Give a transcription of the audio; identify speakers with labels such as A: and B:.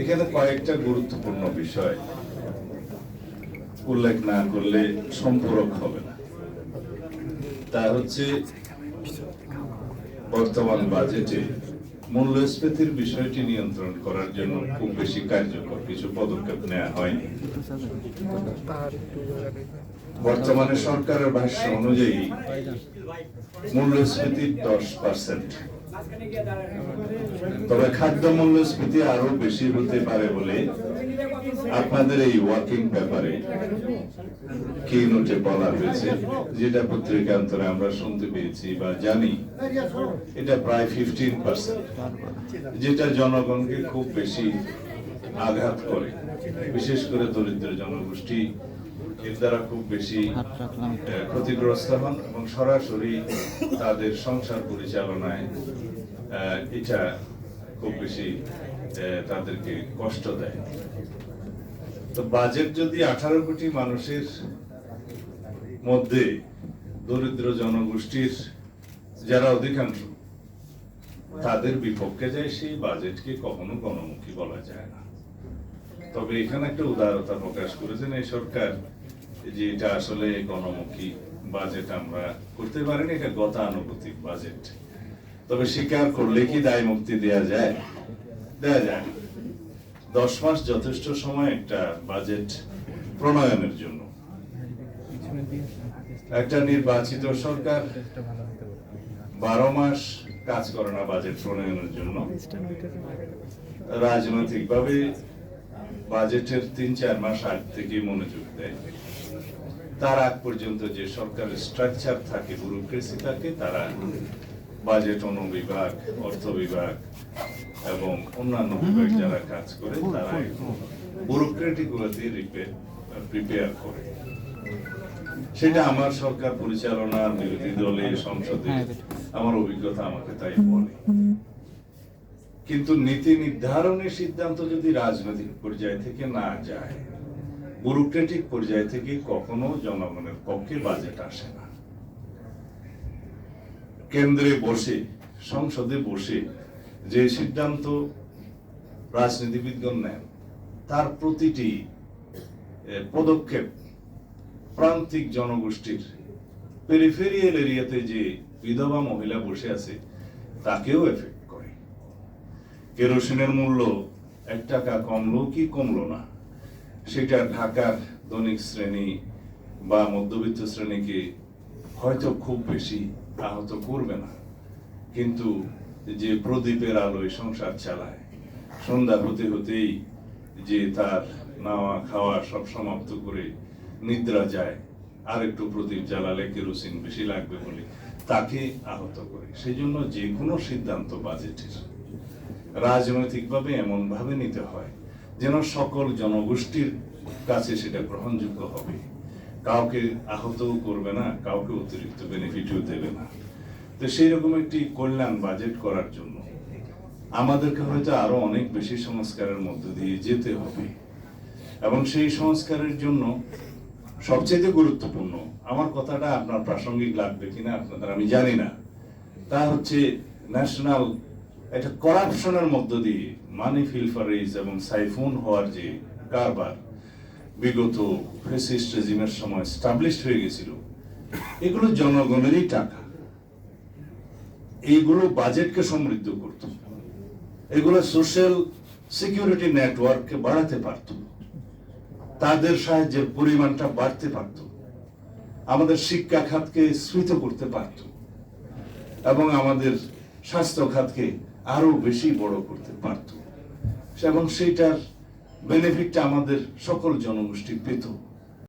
A: এখানে কয়েকটা গুরুত্বপূর্ণ বিষয় উল্লেখ না করলে সম্পূরক হবে না। তা হচ্ছে, বর্তমান বাজেটে মূল্যস্ফীতির বিষয়টি নিয়ন্ত্রণ করার জন্য খুব বেশি কার্যকর কিছু পদক্ষেপ নেওয়া হয়নি। বর্তমানে সরকারের ভাষ্য অনুযায়ী মূল্যস্ফীতি দশ পার্সেন্ট তবে খাদ্য মূল্যস্ফীতি আরও বেশি হতে পারে বলে আপনাদের এই ওয়ার্কিং পেপারে কি নোটে বলা হয়েছে, যেটা পত্রিকান্তরে আমরা শুনতে পেয়েছি বা জানি। এটা প্রায় ফিফটিন পার্সেন্ট যেটা জনগণকে খুব বেশি আঘাত করে। বিশেষ করে দরিদ্র জনগোষ্ঠী এর দ্বারা খুব বেশি ক্ষতিগ্রস্ত হন এবং সরাসরি তাদের সংসার পরিচালনায় এটা খুব বেশি তাদেরকে কষ্ট দেয়। তো বাজেট যদি আঠারো কোটি মানুষের মধ্যে দরিদ্র জনগোষ্ঠীর যারা অধিকাংশ তাদের বিপক্ষে যায় সেই বাজেটকে কখনো গণমুখী বলা যায় না। তবে এখানে একটা উদারতা প্রকাশ করেছেন এই সরকার, যে এটা আসলে গণমুখী বাজেট আমরা করতে পারিনি, এটা গতানুগতিক বাজেট তবে স্বীকার করলে কি দায় মুক্তি দেয়া যায়? দেয়া যায়। দশ মাস যথেষ্ট সময় একটা বাজেট প্রণয়নের জন্য। একটা নির্বাচিত সরকার বারো মাস কাজ করে না বাজেট প্রণয়নের জন্য। রাজনৈতিক ভাবে বাজেটের তিন চার মাস আগ থেকে মনোযোগ দেয়। তার আগ পর্যন্ত যে সরকারের স্ট্রাকচার থাকে ব্যুরোক্রেসি থাকে তারা বাজেট অনুবিভাগ অর্থ বিভাগ এবং অন্যান্য বিভাগ যারা কাজ করে তারা ব্যুরোক্রেটিক গুলোতে প্রিপেয়ার করে। সেটা আমার সরকার পরিচালনার বিরোধী দলে সংসদে আমার অভিজ্ঞতা আমাকে তাই বলে। কিন্তু নীতি নির্ধারণের সিদ্ধান্ত যদি রাজনৈতিক পর্যায় থেকে না যায় ব্যুরোক্রেটিক পর্যায় থেকে কখনো জনগণের পক্ষে বাজেট আসে না। কেন্দ্রে বসে, সংসদে বসে যে সিদ্ধান্ত রাজনীতিবিদগণ নেন, তার প্রতিটি পদক্ষেপ প্রান্তিক জনগোষ্ঠীর পেরিফেরিয়াল এরিয়াতে যে বিধবা মহিলা বসে আছে, তাকেও এফেক্ট কেরোসিনের মূল্য এক টাকা কমলো কি কমলো না? সেটা ঢাকার দৈনিক শ্রেণি বা মধ্যবিত্ত শ্রেণীকে হয়তো খুব বেশি আহত করবে না। কিন্তু যে প্রদীপের আলোয় সংসার চালায়, সন্ধ্যা হতে হতেই যে তার নাওয়া খাওয়া সব সমাপ্ত করে নিদ্রা যায় আর একটু প্রদীপ জ্বালালে কেরোসিন বেশি লাগবে বলে তাকে আহত করে। সেই জন্য যে কোনো সিদ্ধান্ত বাজেটের। রাজনৈতিকভাবে এমন ভাবে নিতে হয় যেন সকল জনগোষ্ঠীর কাছে সেটা গ্রহণযোগ্য হবে। কাউকে আহতও করবে না, কাউকে অতিরিক্ত বেনিফিটও দেবে না। তো সেই রকম একটি কল্যাণ বাজেট করার জন্য আমাদেরকে হয়তো আরও অনেক বেশি সংস্কারের মধ্য দিয়ে যেতে হবে। এবং সেই সংস্কারের জন্য সবচেয়ে গুরুত্বপূর্ণ, আমার কথাটা আপনার প্রাসঙ্গিক লাগবে কিনা আপনাদের আমি জানি না, তা হচ্ছে ন্যাশনাল একটা করাপশনের মধ্য দিয়ে মানি ফিলফারেজ এবং সাইফুন হওয়ার যে কারবার বিগত ফেসিস্ট রেজিমের সময় স্টাবলিশড হয়ে গেছিল, এগুলো জনগণেরই টাকা। এইগুলো বাজেটকে সমৃদ্ধ করত। এগুলো সোশ্যাল সিকিউরিটি নেটওয়ার্ককে বাড়াতে পারত। তাদের সাহায্যের পরিমাণটা বাড়তে পারত। আমাদের শিক্ষা খাতকে স্ফীত করতে পারত। এবং আমাদের স্বাস্থ্য খাতকে আরও বেশি বড় করতে পারত। এবং সেইটার বেনিফিটটা আমাদের সকল জনগোষ্ঠী পেত।